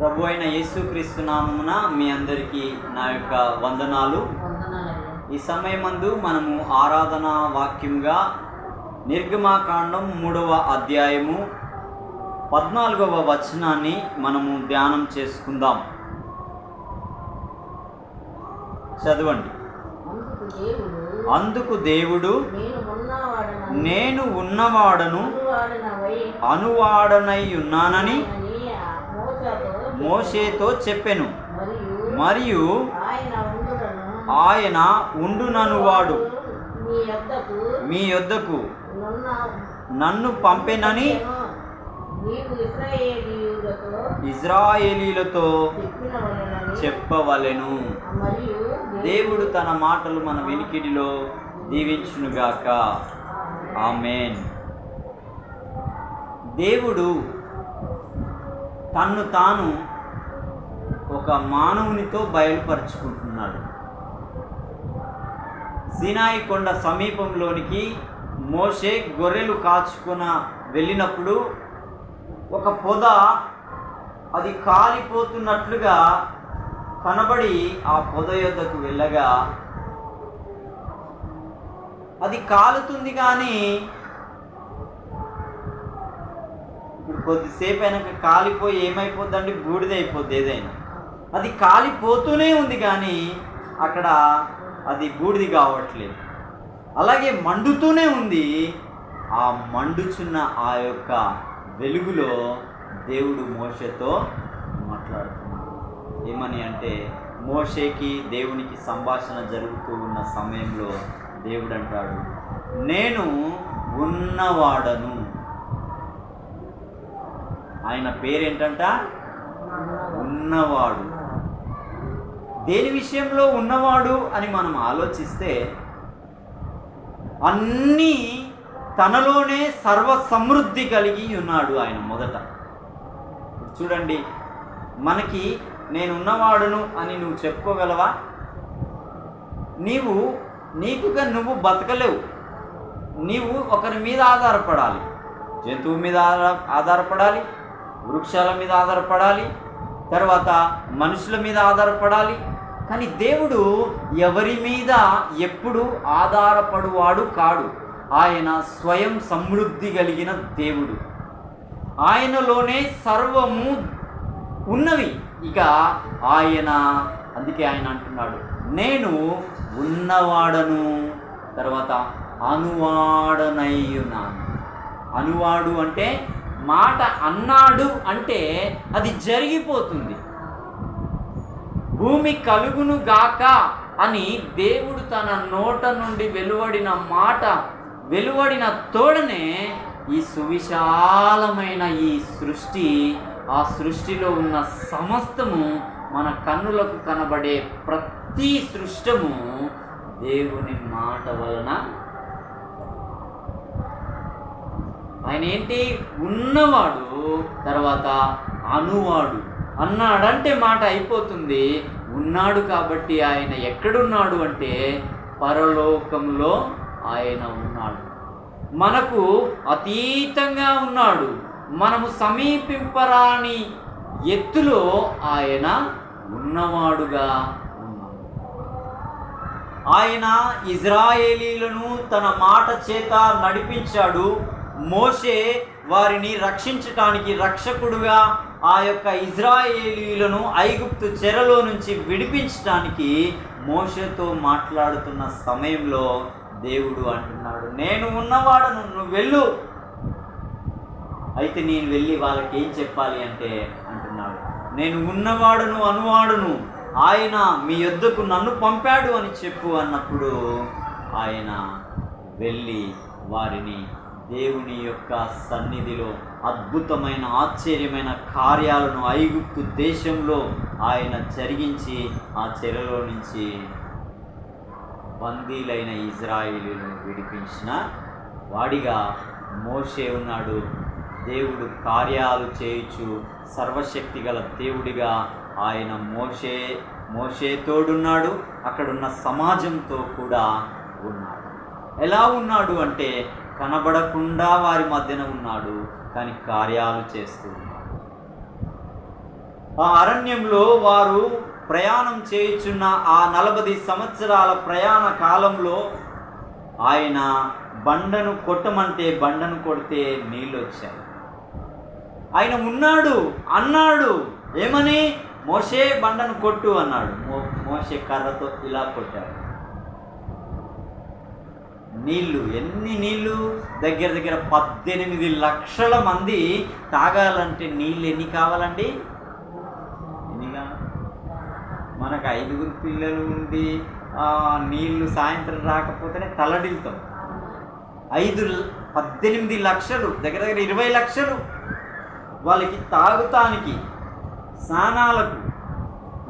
ప్రభు అయిన యేసుక్రీస్తు నామమున మీ అందరికీ నా యొక్క వందనాలు. ఈ సమయమందు మనము ఆరాధన వాక్యముగా నిర్గమాకాండం మూడవ అధ్యాయము పద్నాలుగవ వచనాన్ని మనము ధ్యానం చేసుకుందాం. చదవండి. అందుకు దేవుడు నేను ఉన్నవాడను అనువాడనై ఉన్నానని మోషేతో చెప్పెను. మరియు ఆయన ఉండునను వాడు మీ యొద్దకు నన్ను పంపెనని ఇజ్రాయేలీలతో చెప్పవలెను. దేవుడు తన మాటలు మన వెనికిడిలో దీవించునుగాక. ఆమెన్. దేవుడు తన్ను తాను ఒక మానవునితో బయలుపరుచుకుంటున్నాడు. సినాయి కొండ సమీపంలోనికి మోషే గొర్రెలు కాచుకున వెళ్ళినప్పుడు ఒక పొద అది కాలిపోతున్నట్లుగా కనబడి ఆ పొద యొద్దకు వెళ్ళగా అది కాలుతుంది కానీ ఇప్పుడు కొద్దిసేపు అయినాక కాలిపోయి ఏమైపోద్దండి? బూడిద అయిపోద్ది ఏదైనా. అది కాలిపోతూనే ఉంది కానీ అక్కడ అది బూడిది కావట్లేదు. అలాగే మండుతూనే ఉంది. ఆ మండుచున్న ఆ యొక్క వెలుగులో దేవుడు మోషతో మాట్లాడుతున్నాడు. ఏమని అంటే మోషేకి దేవునికి సంభాషణ జరుగుతూ ఉన్న సమయంలో దేవుడు అంటాడు నేను ఉన్నవాడను. ఆయన పేరేంటంట? ఉన్నవాడు. దేని విషయంలో ఉన్నవాడు అని మనం ఆలోచిస్తే అన్నీ తనలోనే సర్వ సమృద్ధి కలిగి ఉన్నాడు ఆయన మొదట. చూడండి మనకి నేను ఉన్నవాడును అని నువ్వు చెప్పుకోగలవా? నీవు నీకుగా నువ్వు బతకలేవు. నీవు ఒకరి మీద ఆధారపడాలి. జంతువు మీద ఆధార ఆధారపడాలి. వృక్షాల మీద ఆధారపడాలి తర్వాత మనుషుల మీద ఆధారపడాలి. కానీ దేవుడు ఎవరి మీద ఎప్పుడు ఆధారపడువాడు కాడు. ఆయన స్వయం సమృద్ధి కలిగిన దేవుడు. ఆయనలోనే సర్వము ఉన్నవి. ఇక ఆయన అందుకే ఆయన అంటున్నాడు నేను ఉన్నవాడను. తర్వాత అనువాడనయ్యున్నాను అనువాడు అంటే మాట అన్నాడు అంటే అది జరిగిపోతుంది. భూమి కలుగును గాక అని దేవుడు తన నోట నుండి వెలువడిన మాట వెలువడిన తోడనే ఈ సువిశాలమైన ఈ సృష్టి ఆ సృష్టిలో ఉన్న సమస్తము మన కన్నులకు కనబడే ప్రతి సృష్టము దేవుని మాట వలన ఆయన ఏంటి? ఉన్నవాడు తర్వాత అనువాడు. అన్నాడంటే మాట అయిపోతుంది. ఉన్నాడు కాబట్టి ఆయన ఎక్కడున్నాడు అంటే పరలోకంలో ఆయన ఉన్నాడు. మనకు అతీతంగా ఉన్నాడు. మనము సమీపింపరాని ఎత్తులో ఆయన ఉన్నవాడుగా ఉన్నాడు. ఆయన ఇజ్రాయేలీలను తన మాట చేత నడిపించాడు. మోషే వారిని రక్షించటానికి రక్షకుడుగా ఆ యొక్క ఇజ్రాయేలీలను ఐగుప్తు చెరలో నుంచి విడిపించటానికి మోషేతో మాట్లాడుతున్న సమయంలో దేవుడు అంటున్నాడు నేను ఉన్నవాడను నువ్వు వెళ్ళు. అయితే నేను వెళ్ళి వాళ్ళకి ఏం చెప్పాలి అంటే అంటున్నాడు నేను ఉన్నవాడును అనువాడును. ఆయన మీ యొద్దకు నన్ను పంపాడు అని చెప్పు అన్నప్పుడు ఆయన వెళ్ళి వారిని దేవుని యొక్క సన్నిధిలో అద్భుతమైన ఆశ్చర్యమైన కార్యాలను ఐగుప్తు దేశంలో ఆయన జరిగించి ఆ చెరలో నుంచి బందీలైన ఇజ్రాయిలీలను విడిపించిన వాడిగా మోషే ఉన్నాడు. దేవుడు కార్యాలు చేయుచు సర్వశక్తి గల దేవుడిగా ఆయన మోషే మోషే తోడున్నాడు. అక్కడున్న సమాజంతో కూడా ఉన్నాడు. ఎలా ఉన్నాడు అంటే కనబడకుండా వారి మధ్యన ఉన్నాడు కానీ కార్యాలు చేస్తూ ఉన్నాడు. ఆ అరణ్యంలో వారు ప్రయాణం చేయుచున్న ఆ నలభై సంవత్సరాల ప్రయాణ కాలంలో ఆయన బండను కొట్టమంటే బండను కొడితే నీళ్ళు వచ్చాయి. ఆయన ఉన్నాడు అన్నాడు ఏమని? మోషే బండను కొట్టు అన్నాడు. మో- మోషే కర్రతో ఇలా కొట్టాడు. నీళ్ళు ఎన్ని నీళ్ళు దగ్గర దగ్గర పద్దెనిమిది లక్షల మంది తాగాలంటే నీళ్ళు ఎన్ని కావాలండి? ఎన్ని కావాలి మనకు ఐదుగురు పిల్లలు ఉండి నీళ్ళు నీళ్ళు సాయంత్రం రాకపోతేనే తలడిల్తాం. ఐదు పద్దెనిమిది లక్షలు దగ్గర దగ్గర ఇరవై లక్షలు వాళ్ళకి తాగుతానికి స్నానాలకు.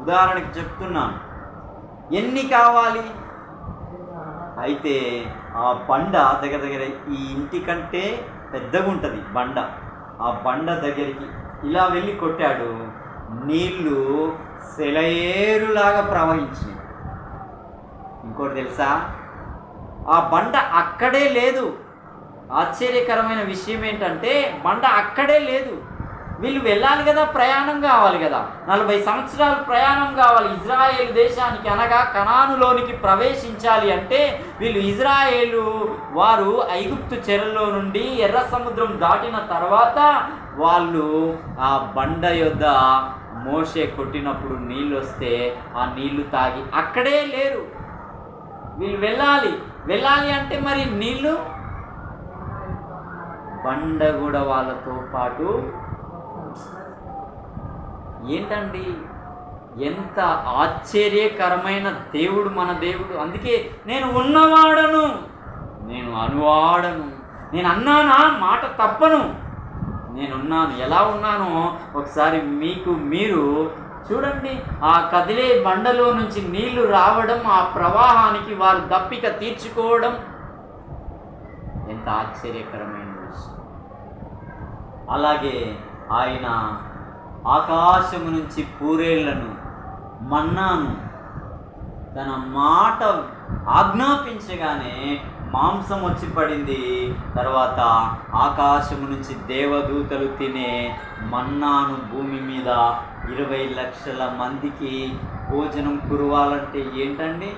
ఉదాహరణకి చెప్తున్నాను. ఎన్ని కావాలి? అయితే ఆ బండ దగ్గర దగ్గర ఈ ఇంటి కంటే పెద్దగా ఉంటుంది బండ. ఆ బండ దగ్గరికి ఇలా వెళ్ళి కొట్టాడు. నీళ్ళు సెలయేరులాగా ప్రవహించినాయి. ఇంకోటి తెలుసా? ఆ బండ అక్కడే లేదు. ఆశ్చర్యకరమైన విషయం ఏంటంటే బండ అక్కడే లేదు. వీళ్ళు వెళ్ళాలి కదా ప్రయాణం కావాలి కదా. నలభై సంవత్సరాలు ప్రయాణం కావాలి. ఇజ్రాయేల్ దేశానికి అనగా కనానులోనికి ప్రవేశించాలి అంటే వీళ్ళు ఇజ్రాయేలు వారు ఐగుప్తు చెరలో నుండి ఎర్ర సముద్రం దాటిన తర్వాత వాళ్ళు ఆ బండ యొద్ద మోసే కొట్టినప్పుడు నీళ్ళు వస్తే ఆ నీళ్ళు తాగి అక్కడే లేరు. వీళ్ళు వెళ్ళాలి. వెళ్ళాలి అంటే మరి నీళ్ళు? బండ కూడా వాళ్ళతో పాటు ఏంటండి? ఎంత ఆశ్చర్యకరమైన దేవుడు మన దేవుడు. అందుకే నేను ఉన్నవాడను. నేను అనువాడను. నేను అన్నానా? మాట తప్పను. నేనున్నాను. ఎలా ఉన్నానో ఒకసారి మీకు మీరు చూడండి. ఆ కదిలే బండలో నుంచి నీళ్ళు రావడం ఆ ప్రవాహానికి వారు దప్పిక తీర్చుకోవడం ఎంత ఆశ్చర్యకరమైన విషయం. అలాగే ఆయన ఆకాశము నుంచి పూరేళ్ళను మన్నాను తన మాట ఆజ్ఞాపించగానే మాంసం వచ్చి పడింది. తర్వాత ఆకాశము నుంచి దేవదూతలు తినే మన్నాను భూమి మీద ఇరవై లక్షల మందికి భోజనం కురవాలంటే ఏంటండి?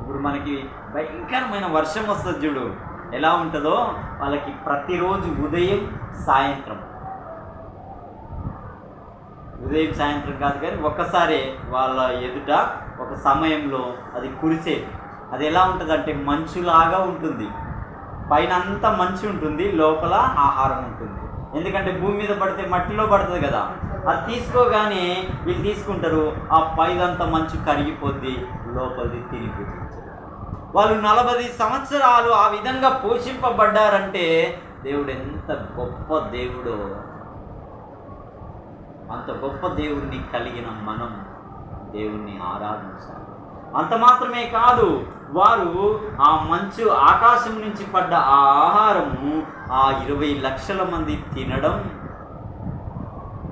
ఇప్పుడు మనకి భయంకరమైన వర్షం వస్తుంది చూడు. ఎలా ఉంటుందో వాళ్ళకి ప్రతిరోజు ఉదయం సాయంత్రం. ఉదయం సాయంత్రం కాదు కానీ ఒక్కసారి వాళ్ళ ఎదుట ఒక సమయంలో అది కురిసేది అది ఎలా ఉంటుంది అంటే మంచులాగా ఉంటుంది. పైన అంతా మంచి ఉంటుంది లోపల ఆహారం ఉంటుంది. ఎందుకంటే భూమి మీద పడితే మట్టిలో పడుతుంది కదా. అది తీసుకోగానే వీళ్ళు తీసుకుంటారు ఆ పైదంతా మంచు కరిగిపోద్ది లోపలిది తిరిగి వాళ్ళు నలభై సంవత్సరాలు ఆ విధంగా పోషింపబడ్డారంటే దేవుడు ఎంత గొప్ప దేవుడో. అంత గొప్ప దేవుణ్ణి కలిగిన మనం దేవుణ్ణి ఆరాధించాలి. అంత మాత్రమే కాదు వారు ఆ మంచు ఆకాశం నుంచి పడ్డ ఆ ఆహారము ఆ ఇరవై లక్షల మంది తినడం.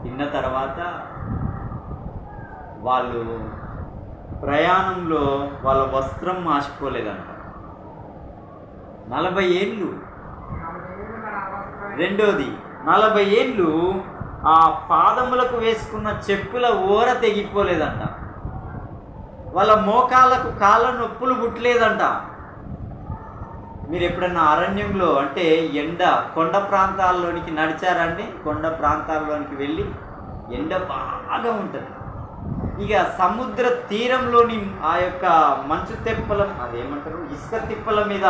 తిన్న తర్వాత వాళ్ళు ప్రయాణంలో వాళ్ళ వస్త్రం మార్చుకోలేదంట. నలభై ఏళ్ళు. రెండోది నలభై ఏళ్ళు ఆ పాదములకు వేసుకున్న చెప్పుల ఓర తెగిపోలేదంట. వాళ్ళ మోకాలకు కాళ్ళ నొప్పులు పుట్టలేదంట. మీరు ఎప్పుడన్నా అరణ్యంలో అంటే ఎండ కొండ ప్రాంతాల్లోనికి నడిచారండి? కొండ ప్రాంతాల్లోనికి వెళ్ళి ఎండ బాగా ఉంటుంది. ఇక సముద్ర తీరంలోని ఆ యొక్క మంచు తెప్పల అదేమంటారు ఇసుక తిప్పల మీద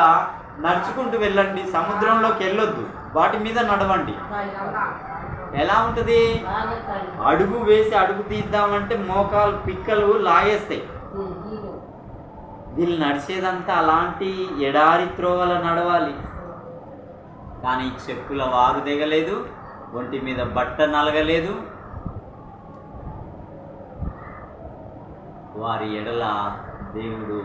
నడుచుకుంటూ వెళ్ళండి. సముద్రంలోకి వెళ్ళొద్దు. వాటి మీద నడవండి. ఎలా ఉంటుంది? అడుగు వేసి అడుగు తీద్దామంటే మోకాలు పిక్కలు లాగేస్తాయి. వీళ్ళు నడిచేదంతా అలాంటి ఎడారి త్రోవల నడవాలి. కానీ చెప్పుల వారు దిగలేదు. ఒంటి మీద బట్ట నలగలేదు. వారి ఎడల దేవుడు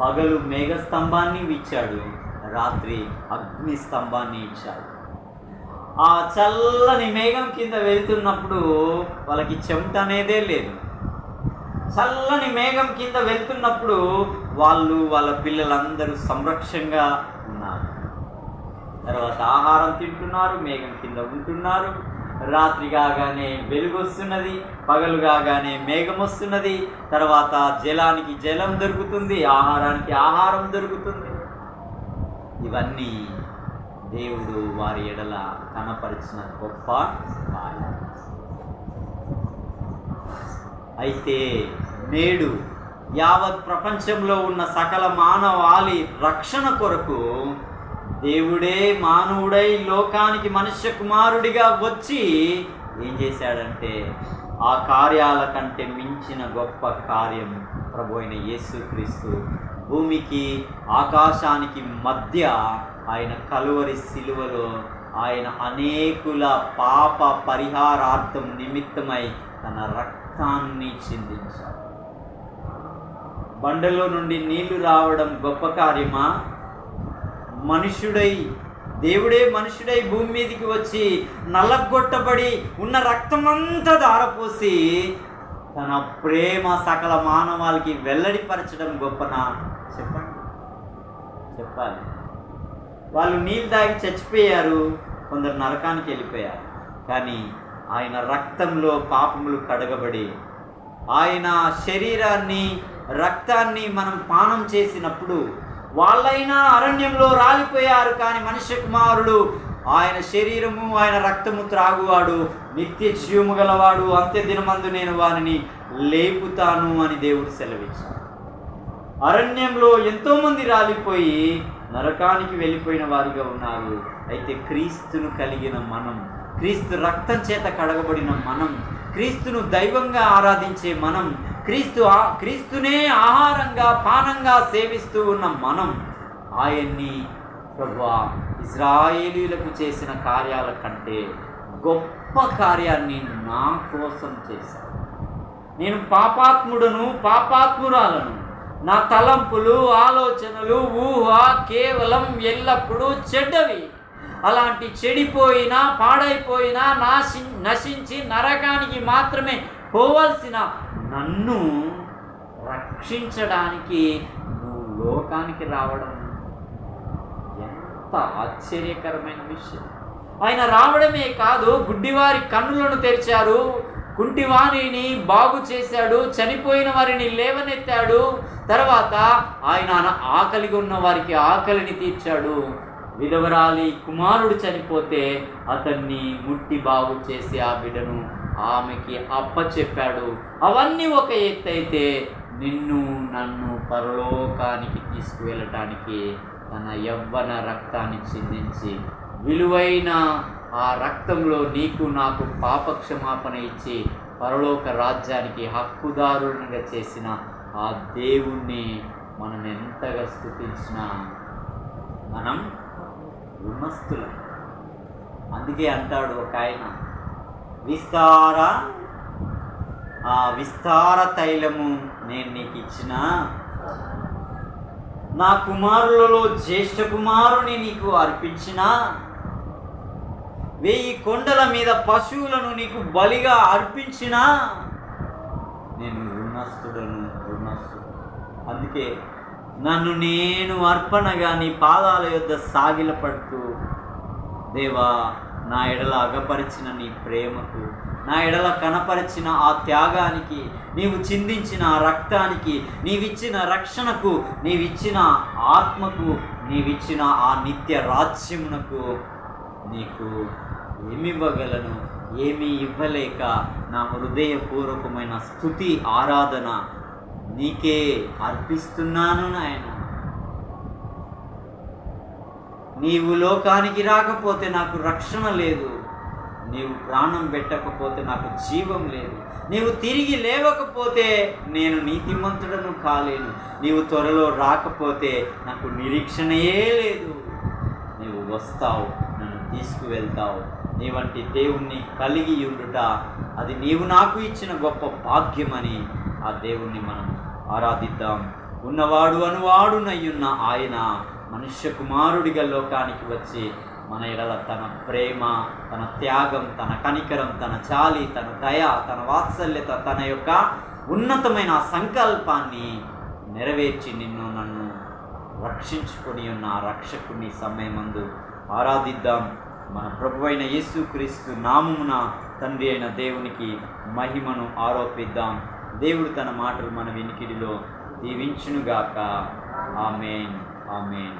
పగలు మేఘస్తంభాన్ని ఇచ్చాడు రాత్రి అగ్ని స్తంభాన్ని ఇచ్చాడు. ఆ చల్లని మేఘం కింద వెళ్తున్నప్పుడు వాళ్ళకి చెమట అనేదే లేదు. చల్లని మేఘం కింద వెళ్తున్నప్పుడు వాళ్ళు వాళ్ళ పిల్లలందరూ సంరక్షంగా ఉన్నారు. తర్వాత ఆహారం తింటున్నారు మేఘం కింద ఉంటున్నారు. రాత్రి కాగానే వెలుగు వస్తున్నది పగలు కాగానే మేఘం వస్తున్నది తర్వాత జలానికి జలం దొరుకుతుంది ఆహారానికి ఆహారం దొరుకుతుంది. ఇవన్నీ దేవుడు వారి ఎడల కనపరిచిన గొప్ప మాయ. అయితే నేడు యావత్ ప్రపంచంలో ఉన్న సకల మానవాళి రక్షణ కొరకు దేవుడే మానవుడై లోకానికి మనుష్య కుమారుడిగా వచ్చి ఏం చేశాడంటే ఆ కార్యాల కంటే మించిన గొప్ప కార్యం ప్రభు అయిన యేసుక్రీస్తు భూమికి ఆకాశానికి మధ్య ఆయన కలువరి సిలువలో ఆయన అనేకుల పాప పరిహారార్థం నిమిత్తమై తన రక్తాన్ని చిందించాడు. బండలో నుండి నీళ్ళు రావడం గొప్ప కార్యమా? మనుషుడై దేవుడే మనుషుడై భూమి మీదకి వచ్చి నల్లగొట్టబడి ఉన్న రక్తమంతా దారపోసి తన ప్రేమ సకల మానవాళికి వెల్లడిపరచడం గొప్పనా చెప్పండి. చెప్పాలి. వాళ్ళు నీళ్ళు తాగి చచ్చిపోయారు కొందరు నరకానికి వెళ్ళిపోయారు. కానీ ఆయన రక్తంలో పాపములు కడగబడి ఆయన శరీరాన్ని రక్తాన్ని మనం పానం చేసినప్పుడు వాళ్ళైనా అరణ్యంలో రాలిపోయారు కానీ మనుష్య కుమారుడు ఆయన శరీరము ఆయన రక్తము త్రాగువాడు నిత్య జీవము గలవాడు అంత్య దినమందు నేను వారిని లేపుతాను అని దేవుడు సెలవిచ్చాడు. అరణ్యంలో ఎంతోమంది రాలిపోయి నరకానికి వెళ్ళిపోయిన వారిగా ఉన్నారు. అయితే క్రీస్తును కలిగిన మనం క్రీస్తు రక్తం చేత కడగబడిన మనం క్రీస్తును దైవంగా ఆరాధించే మనం క్రీస్తు క్రీస్తునే ఆహారంగా పానంగా సేవిస్తూ ఉన్న మనం ఆయన్ని ప్రభు ఇజ్రాయేలీలకు చేసిన కార్యాల కంటే గొప్ప కార్యాన్ని నా కోసం చేశాను నేను పాపాత్ముడను పాపాత్మురాలను. నా తలంపులు ఆలోచనలు ఊహ కేవలం ఎల్లప్పుడూ చెడ్డవి. అలాంటి చెడిపోయిన పాడైపోయిన నాశి నశించి నరకానికి మాత్రమే పోవలసిన నన్ను రక్షించడానికి నువ్వు లోకానికి రావడం ఎంత ఆశ్చర్యకరమైన విషయం. ఆయన రావడమే కాదు గుడ్డివారి కన్నులను తెరిచారు కుంటివాణిని బాగు చేశాడు చనిపోయిన వారిని లేవనెత్తాడు తర్వాత ఆయన ఆకలిగా ఉన్న వారికి ఆకలిని తీర్చాడు. విధవరాలి కుమారుడు చనిపోతే అతన్ని ముట్టి బాగు చేసి ఆ బిడ్డను ఆమెకి అప్పచెప్పాడు. అవన్నీ ఒక ఎత్తు అయితే నిన్ను నన్ను పరలోకానికి తీసుకువెళ్ళటానికి తన యవ్వన రక్తాన్ని చిందించి విలువైన ఆ రక్తంలో నీకు నాకు పాపక్షమాపణ ఇచ్చి పరలోక రాజ్యానికి హక్కుదారునిగా చేసిన ఆ దేవుణ్ణి మనం ఎంతగా స్థుతించినా మనం రుణస్థులం అందుకే అంటాడు ఒక ఆయన విస్తార ఆ విస్తార తైలము నేను నీకు ఇచ్చిన. నా కుమారులలో జ్యేష్ఠ కుమారుని నీకు అర్పించిన. వెయ్యి కొండల మీద పశువులను నీకు బలిగా అర్పించిన. నేను రుణస్థుడను రుణస్థుడు అందుకే నన్ను నేను అర్పణగా నీ పాదాల యొద్ద సాగిలపడుతూ దేవా నా ఎడల అగపరిచిన నీ ప్రేమకు నా ఎడల కనపరిచిన ఆ త్యాగానికి నీవు చిందించిన ఆ రక్తానికి నీవిచ్చిన రక్షణకు నీవిచ్చిన ఆత్మకు నీవిచ్చిన ఆ నిత్య రాజ్యమునకు నీకు ఏమివ్వగలను ఏమీ ఇవ్వలేక నా హృదయపూర్వకమైన స్థుతి ఆరాధన నీకే అర్పిస్తున్నాను నాయన. నీవు లోకానికి రాకపోతే నాకు రక్షణ లేదు. నీవు ప్రాణం పెట్టకపోతే నాకు జీవం లేదు. నీవు తిరిగి లేవకపోతే నేను నీతిమంతుడను కాలేను. నీవు త్వరలో రాకపోతే నాకు నిరీక్షణయే లేదు. నీవు వస్తావు నన్ను తీసుకువెళ్తావు. నీ వంటి దేవుణ్ణి కలిగి ఉండుట అది నీవు నాకు ఇచ్చిన గొప్ప భాగ్యమని ఆ దేవుణ్ణి మనం ఆరాధిద్దాం. ఉన్నవాడు అనువాడునయ్యున్న ఆయన మనుష్య కుమారుడిగా లోకానికి వచ్చి మన ఎడల తన ప్రేమ తన త్యాగం తన కనికరం తన చాలి తన దయ తన వాత్సల్యత తన యొక్క ఉన్నతమైన సంకల్పాన్ని నెరవేర్చి నిన్ను నన్ను రక్షించుకొని ఉన్న రక్షకుని సమయమందు ఆరాధిద్దాం. మన ప్రభు అయిన యేసుక్రీస్తు నామమున తండ్రి అయిన దేవునికి మహిమను ఆరోపిద్దాం. దేవుడు తన మాటలు మన వెనికిడిలో దీవించునుగాక. ఆమెన్. ఆమెన్.